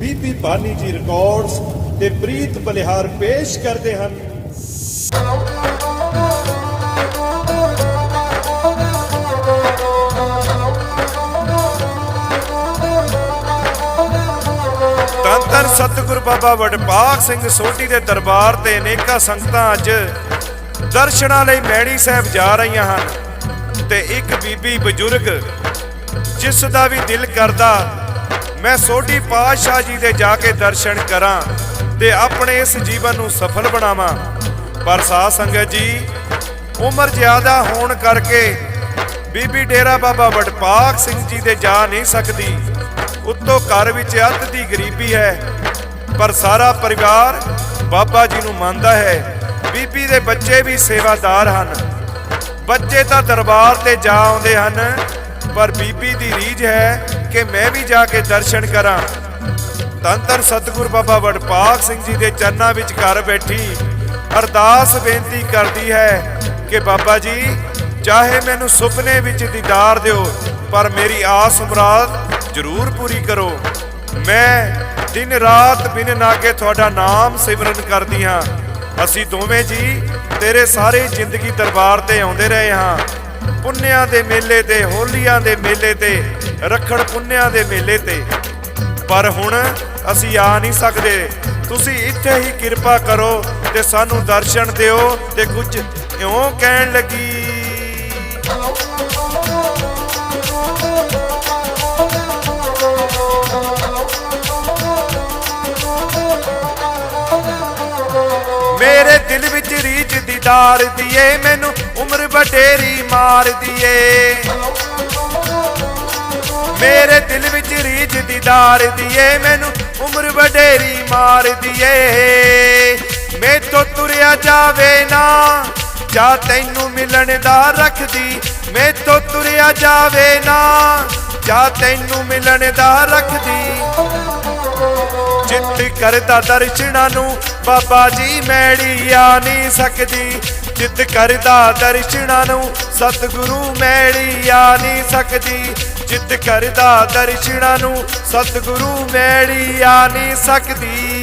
ਬੀਬੀ ਬਾਨੀ ਜੀ ਰਿਕਾਰਡਸ ਤੇ ਪ੍ਰੀਤ ਬਲਿਹਾਰ ਪੇਸ਼ ਕਰਦੇ ਹਨ। ਧੰਨ ਧੰਨ ਸਤਿਗੁਰ ਬਾਬਾ ਵਡਭਾਗ ਸਿੰਘ ਸੋਢੀ ਦੇ ਦਰਬਾਰ ਤੇ ਅਨੇਕਾਂ ਸੰਗਤਾਂ ਅੱਜ ਦਰਸ਼ਨਾਂ ਲਈ ਮੈਣੀ ਸਾਹਿਬ ਜਾ ਰਹੀਆਂ ਹਨ ਤੇ ਇੱਕ ਬੀਬੀ ਬਜ਼ੁਰਗ ਜਿਸ ਦਾ ਵੀ ਦਿਲ ਕਰਦਾ ਮੈਂ ਸੋਢੀ ਪਾਤਸ਼ਾਹ ਜੀ ਦੇ ਜਾ ਕੇ ਦਰਸ਼ਨ ਕਰਾਂ ਤੇ ਆਪਣੇ ਇਸ ਜੀਵਨ ਨੂੰ ਸਫਲ ਬਣਾਵਾਂ। ਪਰ ਸਾਧ ਸੰਗਤ ਜੀ, ਉਮਰ ਜ਼ਿਆਦਾ ਹੋਣ ਕਰਕੇ ਬੀਬੀ ਡੇਰਾ ਬਾਬਾ ਵਡਭਾਗ ਸਿੰਘ ਜੀ ਦੇ ਜਾ ਨਹੀਂ ਸਕਦੀ। ਉੱਤੋਂ ਘਰ ਵਿੱਚ ਅੱਧ ਦੀ ਗਰੀਬੀ ਹੈ, ਪਰ ਸਾਰਾ ਪਰਿਵਾਰ ਬਾਬਾ ਜੀ ਨੂੰ ਮੰਨਦਾ ਹੈ। ਬੀਬੀ ਦੇ ਬੱਚੇ ਵੀ ਸੇਵਾਦਾਰ ਹਨ। ਬੱਚੇ ਤਾਂ ਦਰਬਾਰ ਤੇ ਜਾ ਆਉਂਦੇ ਹਨ ਪਰ ਬੀਬੀ ਦੀ ਰੀਝ ਹੈ ਕਿ ਮੈਂ ਵੀ ਜਾ ਕੇ ਦਰਸ਼ਨ ਕਰਾਂ। ਤੰਤਰ ਧੰਨ ਸਤਿਗੁਰ ਬਾਬਾ ਵਡਭਾਗ ਸਿੰਘ ਜੀ ਦੇ ਚਰਨਾਂ ਵਿੱਚ ਘਰ ਬੈਠੀ ਅਰਦਾਸ ਬੇਨਤੀ ਕਰਦੀ ਹੈ ਕਿ ਬਾਬਾ ਜੀ, ਚਾਹੇ ਮੈਨੂੰ ਸੁਪਨੇ ਵਿੱਚ ਦੀਦਾਰ ਦਿਓ, ਪਰ ਮੇਰੀ ਆਸ ਮੁਰਾਦ ਜ਼ਰੂਰ ਪੂਰੀ ਕਰੋ। ਮੈਂ ਦਿਨ ਰਾਤ ਬਿਨ ਨਾਗੇ ਤੁਹਾਡਾ ਨਾਮ ਸਿਮਰਨ ਕਰਦੀ ਹਾਂ। ਅਸੀਂ ਦੋਵੇਂ ਜੀ ਤੇਰੇ ਸਾਰੇ ਜ਼ਿੰਦਗੀ ਦਰਬਾਰ ਤੇ ਆਉਂਦੇ ਰਹੇ ਹਾਂ। ਪੁੰਨਿਆਂ ਦੇ ਮੇਲੇ ਤੇ, ਹੋਲੀਆਂ ਦੇ ਮੇਲੇ ਤੇ, ਰੱਖੜ ਪੁੰਨਿਆਂ ਦੇ ਮੇਲੇ ਤੇ। ਪਰ ਹੁਣ ਅਸੀਂ ਆ ਨਹੀਂ ਸਕਦੇ। ਤੁਸੀਂ ਇੱਥੇ ਹੀ ਕਿਰਪਾ ਕਰੋ ਤੇ ਸਾਨੂੰ ਦਰਸ਼ਨ ਦਿਓ ਤੇ ਕੁਝ ਇਉਂ ਕਹਿਣ ਲੱਗੀ। ਵਿੱਚ ਰੀਝ ਦੀਦਾਰ ਦੀਏ, ਮੈਨੂੰ ਉਮਰ ਬਟੇਰੀ ਮਾਰ ਦੀਏ। ਮੇਰੇ ਦਿਲ ਵਿੱਚ ਰੀਝ ਦੀਦਾਰ ਦੀਏ, ਮੈਨੂੰ ਉਮਰ ਵਡੇਰੀ ਮਾਰ ਦੀਏ। ਮੈਥੋਂ ਤੁਰਿਆ ਜਾਵੇ ਨਾ, ਜਾ ਤੈਨੂੰ ਮਿਲਣ ਦਾ ਰੱਖਦੀ। ਮੈਥੋਂ ਤੁਰਿਆ ਜਾਵੇ ਨਾ, ਜਾ ਤੈਨੂੰ ਮਿਲਣ ਦਾ ਰੱਖਦੀ। ਚਿੱਤ ਕਰਦਾ ਦਰਸ਼ਨਾਂ ਨੂੰ, ਬਾਬਾ ਜੀ ਮੈੜੀ ਆ ਨਹੀਂ ਸਕਦੀ। ਚਿੱਤ ਕਰਦਾ ਦਰਸ਼ਨਾਂ ਨੂੰ, ਸਤਿਗੁਰੂ ਮੈੜੀ ਆ ਨਹੀਂ ਸਕਦੀ। ਚਿੱਤ ਕਰਦਾ ਦਰਸ਼ਨਾਂ ਨੂੰ, ਸਤਿਗੁਰੂ ਮੈੜੀ ਆ ਨਹੀਂ ਸਕਦੀ।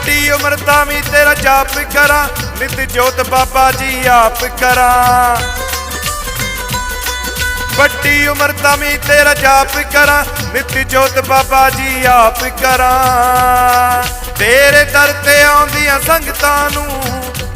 ਵੱਡੀ ਉਮਰ ਤਾਂ ਵੀ ਤੇਰਾ ਜਾਪ ਕਰਾਂ, ਨਿਤ ਜੋਤ ਬਾਬਾ ਜੀ ਆਪ ਕਰਾਂ। ਵੱਡੀ ਉਮਰ ਤਾਂ ਵੀ ਤੇਰਾ ਜਾਪ ਕਰਾਂ, ਨਿਤ ਜੋਤ ਬਾਬਾ ਜੀ ਆਪ ਕਰਾਂ। ਤੇਰੇ ਦਰ ਤੇ ਆਉਂਦੀਆਂ ਸੰਗਤਾਂ ਨੂੰ,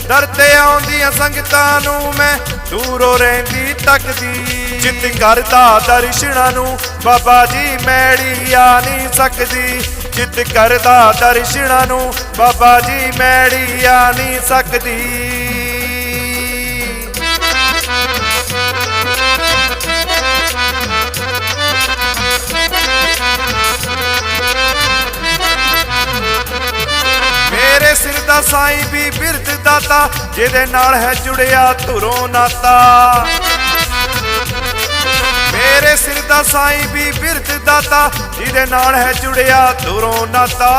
ਦਰ ਤੇ ਆਉਂਦੀਆਂ ਸੰਗਤਾਂ ਨੂੰ ਮੈਂ ਦੂਰੋਂ ਰਹਿੰਦੀ ਤੱਕਦੀ। ਚਿੱਤ ਕਰਦਾ ਦਰਸ਼ਨਾਂ ਨੂੰ, ਬਾਬਾ ਜੀ ਮੈੜੀ ਆ ਨਹੀਂ ਸਕਦੀ। ਚਿੱਤ ਕਰਦਾ ਦਰਸ਼ਨਾਂ ਨੂੰ, ਬਾਬਾ ਜੀ ਮੈੜੀ ਆ ਨਹੀਂ ਸਕਦੀ। ਮੇਰੇ ਸਿਰ ਦਾ ਸਾਈਂ ਵੀ ਬਿਰਧ ਦਾਤਾ, ਜਿਹਦੇ ਨਾਲ ਹੈ ਜੁੜਿਆ ਧੁਰੋਂ ਨਾਤਾ। ਮੇਰੇ ਸਿਰ ਦਾ ਸਾਈਂ ਵੀ ਬਿਰਧ ਦਾਤਾ, ਜਿਹਦੇ ਨਾਲ ਹੈ ਜੁੜਿਆ ਦੂਰੋਂ ਨਾਤਾ।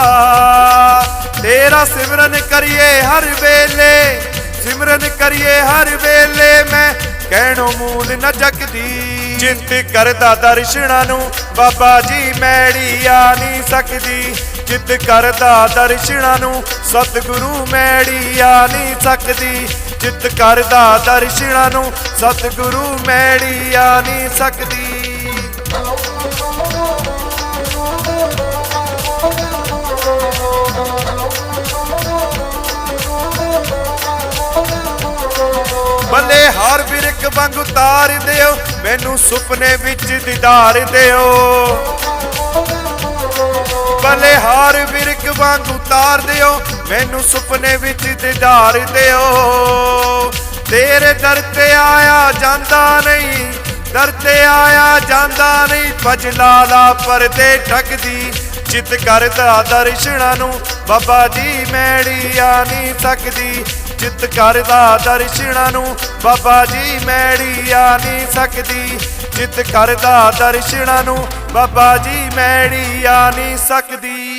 ਤੇਰਾ ਸਿਮਰਨ ਕਰੀਏ ਹਰ ਵੇਲੇ, ਸਿਮਰਨ ਕਰੀਏ ਹਰ ਵੇਲੇ, ਮੈਂ ਕਹਿਣੋ ਮੂਲ ਨਾ ਜਗਦੀ। ਚਿੰਤ ਕਰਦਾ ਦਰਸ਼ਨਾਂ ਨੂੰ, ਬਾਬਾ ਜੀ ਮੈੜੀ ਆ ਨਹੀਂ ਸਕਦੀ। ਚਿੱਤ ਕਰਦਾ ਦਰਸ਼ਨਾਂ ਨੂੰ, ਸਤਿਗੁਰੂ ਮੈੜੀ ਆ ਨਹੀਂ ਸਕਦੀ। ਚਿੱਤ ਕਰਦਾ ਦਰਸ਼ਨਾਂ ਨੂੰ, ਸਤਿਗੁਰੂ ਮੈੜੀ ਆ ਨਹੀਂ ਸਕਦੀ। ਬੱਲੇ ਹਰ ਬਿਰਕ ਵਾਂਗ ਉਤਾਰ ਦਿਓ, ਮੈਨੂੰ ਸੁਪਨੇ ਵਿੱਚ ਦੀਦਾਰ ਦਿਓ। ਬੱਲੇ ਹਰ ਬਿਰਕ ਵਾਂਗ ਉਤਾਰ ਦਿਓ, ਮੈਨੂੰ ਸੁਪਨੇ ਵਿੱਚ ਦੀਦਾਰ ਦਿਓ। ਤੇਰੇ ਦਰ ਤੇ ਆਇਆ ਜਾਂਦਾ ਨਹੀਂ ਦਰ ਤੇ ਆਇਆ, ਜਾਂਦਾ ਨਹੀਂ ਭਜ ਲਾਲਾ ਪਰਦੇ ਠਗਦੀ। ਚਿੱਤ ਕਰਦਾ ਦਰਸ਼ਨਾਂ ਨੂੰ ਬਾਬਾ ਜੀ ਮੈੜੀ ਆ ਨਹੀਂ ਸਕਦੀ। ਚਿੱਤ ਕਰਦਾ ਦਰਸ਼ਨਾਂ ਨੂੰ ਬਾਬਾ ਜੀ ਮੈੜੀ ਆ ਨਹੀਂ ਸਕਦੀ। ਚਿਤ ਕਰਦਾ ਦਰਸ਼ਨਾਂ ਨੂੰ ਬਾਬਾ ਜੀ ਮੈੜੀ ਆ ਨਹੀਂ ਸਕਦੀ।